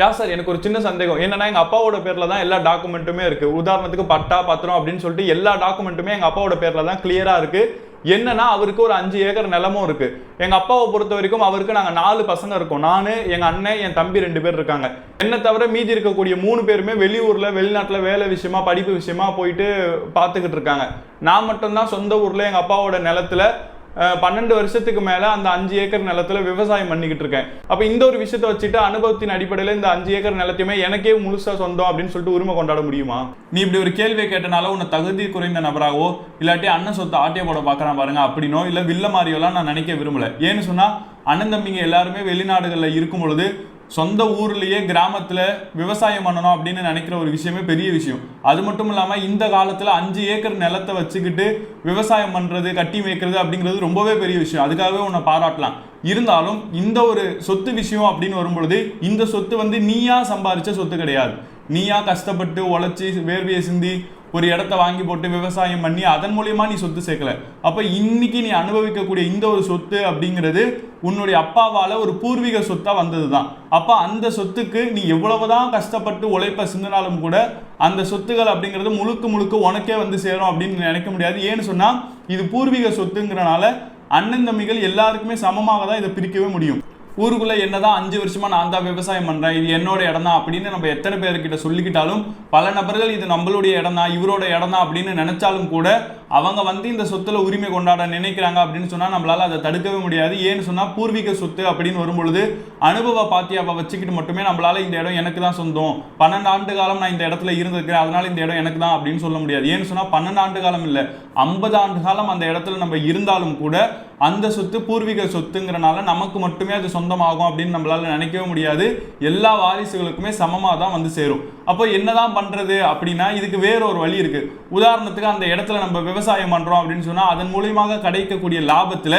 யா sir எனக்கு ஒரு சின்ன சந்தேகம். என்னன்னா எங்க அப்பாவோட பேர்ல தான் எல்லா டாக்குமெண்ட்டுமே இருக்கு. உதாரணத்துக்கு பட்டா பத்திரம் அப்படின்னு சொல்லிட்டு எல்லா டாக்குமெண்ட்டுமே எங்க அப்பாவோட பேர்ல தான் கிளியரா இருக்கு. என்னன்னா அவருக்கு ஒரு அஞ்சு ஏக்கர் நிலமும் இருக்கு. எங்க அப்பாவை பொறுத்த வரைக்கும் அவருக்கு நாங்க நாலு பசங்க இருக்கோம். நானு எங்க அண்ணன் என் தம்பி ரெண்டு பேர் இருக்காங்க. என்ன தவிர மீதி இருக்கக்கூடிய மூணு பேருமே வெளியூர்ல வெளிநாட்டுல வேலை விஷயமா படிப்பு விஷயமா போயிட்டு பார்த்துக்கிட்டு இருக்காங்க. நான் மட்டும்தான் சொந்த ஊர்ல எங்க அப்பாவோட நிலத்துல பன்னெண்டு வருஷத்துக்கு மேலே அந்த அஞ்சு ஏக்கர் நிலத்தில் விவசாயம் பண்ணிக்கிட்டு இருக்கேன். அப்போ இந்த ஒரு விஷயத்தை வச்சுட்டு அனுபவத்தின் அடிப்படையில் இந்த அஞ்சு ஏக்கர் நிலத்தையுமே எனக்கே முழுசாக சொந்தம் அப்படின்னு சொல்லிட்டு உரிமை கொண்டாட முடியுமா? நீ இப்படி ஒரு கேள்வியை கேட்டனால உன்னை தகுதி குறைந்த நபராகவோ இல்லாட்டி அண்ணன் சொத்து ஆட்டிய போட பார்க்கறான் பாருங்க அப்படின்னோ இல்லை வில்ல மாதிரியெல்லாம் நான் நினைக்க விரும்பல. ஏன்னு சொன்னால் அண்ணன் தம்பிங்க எல்லாருமே வெளிநாடுகளில் இருக்கும் பொழுது சொந்த ஊர்லேயே கிராமத்தில் விவசாயம் பண்ணணும் அப்படின்னு நினைக்கிற ஒரு விஷயமே பெரிய விஷயம். அது மட்டும் இல்லாமல் இந்த காலத்தில் அஞ்சு ஏக்கர் நிலத்தை வச்சுக்கிட்டு விவசாயம் பண்ணுறது கட்டி மேய்க்கிறது அப்படிங்கிறது ரொம்பவே பெரிய விஷயம். அதுக்காகவே உன்னை பாராட்டலாம். இருந்தாலும் இந்த ஒரு சொத்து விஷயம் அப்படின்னு வரும்பொழுது இந்த சொத்து வந்து நீயா சம்பாதிச்ச சொத்து கிடையாது. நீயா கஷ்டப்பட்டு உழைச்சி வேர்வையை சிந்தி ஒரு இடத்த வாங்கி போட்டு விவசாயம் பண்ணி அதன் மூலியமாக நீ சொத்து சேர்க்கல. அப்போ இன்னைக்கு நீ அனுபவிக்கக்கூடிய இந்த ஒரு சொத்து அப்படிங்கிறது உன்னுடைய அப்பாவால் ஒரு பூர்வீக சொத்தா வந்ததுதான். அப்போ அந்த சொத்துக்கு நீ எவ்வளவுதான் கஷ்டப்பட்டு உழைப்ப சிந்தினாலும் கூட அந்த சொத்துகள் அப்படிங்கிறது முழுக்க முழுக்க உனக்கே வந்து சேரும் அப்படின்னு நினைக்க முடியாது. ஏன்னு சொன்னால் இது பூர்வீக சொத்துங்கிறனால அண்ணன் தம்பிகள் எல்லாருக்குமே சமமாக தான் இதை பிரிக்கவே முடியும். ஊருக்குள்ளே என்னதான் அஞ்சு வருஷமா நான் தான் விவசாயம் பண்ணுறேன் இது என்னோட இடம் தான் அப்படின்னு நம்ம எத்தனை பேர்கிட்ட சொல்லிக்கிட்டாலும் பல நபர்கள் இது நம்மளுடைய இடம் தான் இவரோட இடம் தான் அப்படின்னு நினைச்சாலும் கூட அவங்க வந்து இந்த சொத்துல உரிமை கொண்டாட நினைக்கிறாங்க அப்படின்னு சொன்னால் நம்மளால் அதை தடுக்கவே முடியாது. ஏன்னு சொன்னால் பூர்வீக சொத்து அப்படின்னு வரும்பொழுது அனுபவ பாத்தியாவை வச்சுக்கிட்டு மட்டுமே நம்மளால் இந்த இடம் எனக்கு தான் சொந்தம். பன்னெண்டு ஆண்டு காலம் நான் இந்த இடத்துல இருந்திருக்கிறேன் அதனால் இந்த இடம் எனக்கு தான் அப்படின்னு சொல்ல முடியாது. ஏன்னு சொன்னால் பன்னெண்டு ஆண்டு காலம் இல்லை ஐம்பது ஆண்டு காலம் அந்த இடத்துல நம்ம இருந்தாலும் கூட அந்த சொத்து பூர்வீக சொத்துங்கிறனால நமக்கு மட்டுமே அது சொந்தமாகும் அப்படின்னு நம்மளால நினைக்கவே முடியாது. எல்லா வாரிசுகளுக்குமே சமமாக தான் வந்து சேரும். அப்போ என்னதான் பண்ணுறது அப்படின்னா இதுக்கு வேற ஒரு வழி இருக்கு. உதாரணத்துக்கு அந்த இடத்துல நம்ம விவசாயம் பண்ணுறோம் அப்படின்னு சொன்னால் அதன் மூலியமாக கிடைக்கக்கூடிய லாபத்தில்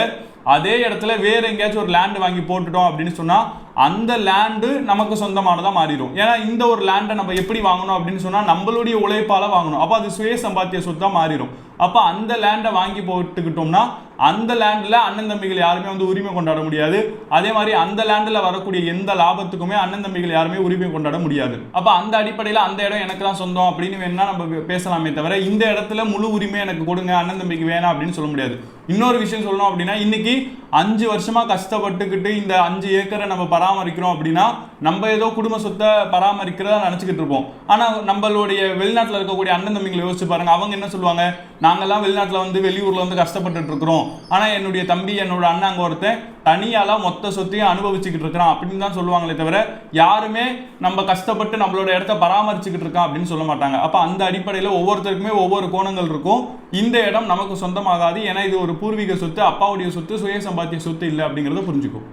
அதே இடத்துல வேற எங்கேயாச்சும் ஒரு லேண்ட் வாங்கி போட்டுட்டோம் அப்படின்னு சொன்னால் அந்த லேண்டு நமக்கு சொந்தமானதாக மாறிடும். ஏன்னா இந்த ஒரு லேண்டை நம்ம எப்படி வாங்கணும் அப்படின்னு சொன்னால் நம்மளுடைய உழைப்பால் வாங்கணும். அப்போ அது சுய சம்பாத்திய சொத்தாக மாறிடும். அப்போ அந்த லேண்டை வாங்கி போட்டுக்கிட்டோம்னா அந்த லேண்டில் அண்ணன் தம்பிகள் யாருமே வந்து உரிமை கொண்டாட முடியாது. அதே மாதிரி அந்த லேண்டில் வரக்கூடிய எந்த லாபத்துக்குமே அண்ணன் தம்பிகள் யாருமே உரிமை கொண்டாட முடியாது. அப்போ அந்த அடிப்படையில் அந்த இடம் எனக்கு தான் சொந்தம் அப்படின்னு வேணா நம்ம பேசலாமே தவிர இந்த இடத்துல முழு உரிமை எனக்கு கொடுங்க அண்ணன் தம்பிக்கு வேணாம் அப்படின்னு சொல்ல முடியாது. இன்னொரு விஷயம் சொல்லணும் அப்படின்னா இன்னைக்கு அஞ்சு வருஷமா கஷ்டப்பட்டுக்கிட்டு இந்த அஞ்சு ஏக்கரை நம்ம பராமரிக்கிறோம் அப்படின்னா நம்ம ஏதோ குடும்ப சொத்தை பராமரிக்கிறதா நினச்சிக்கிட்டு இருப்போம். ஆனால் நம்மளுடைய வெளிநாட்டில் இருக்கக்கூடிய அண்ணன் தம்பிங்களை யோசிச்சு பாருங்க. அவங்க என்ன சொல்லுவாங்க? நாங்கெல்லாம் வெளிநாட்டில் வந்து வெளியூரில் வந்து கஷ்டப்பட்டுட்டு இருக்கிறோம். ஆனால் என்னுடைய தம்பி என்னோட அண்ணன் அங்கே ஒருத்தன் தனியாலாம் மொத்த சொத்தையும் அனுபவிச்சுக்கிட்டு இருக்கிறான் அப்படின்னு தான் சொல்லுவாங்களே தவிர யாருமே நம்ம கஷ்டப்பட்டு நம்மளோட இடத்த பராமரிச்சுக்கிட்டு இருக்கான் அப்படின்னு சொல்ல மாட்டாங்க. அப்போ அந்த அடிப்படையில் ஒவ்வொருத்தருக்குமே ஒவ்வொரு கோணங்கள் இருக்கும். இந்த இடம் நமக்கு சொந்தமாகாது. ஏன்னா இது ஒரு பூர்வீக சொத்து அப்பாவுடைய சொத்து சுய சம்பாத்திய சொத்து இல்லை அப்படிங்கிறத புரிஞ்சுக்கும்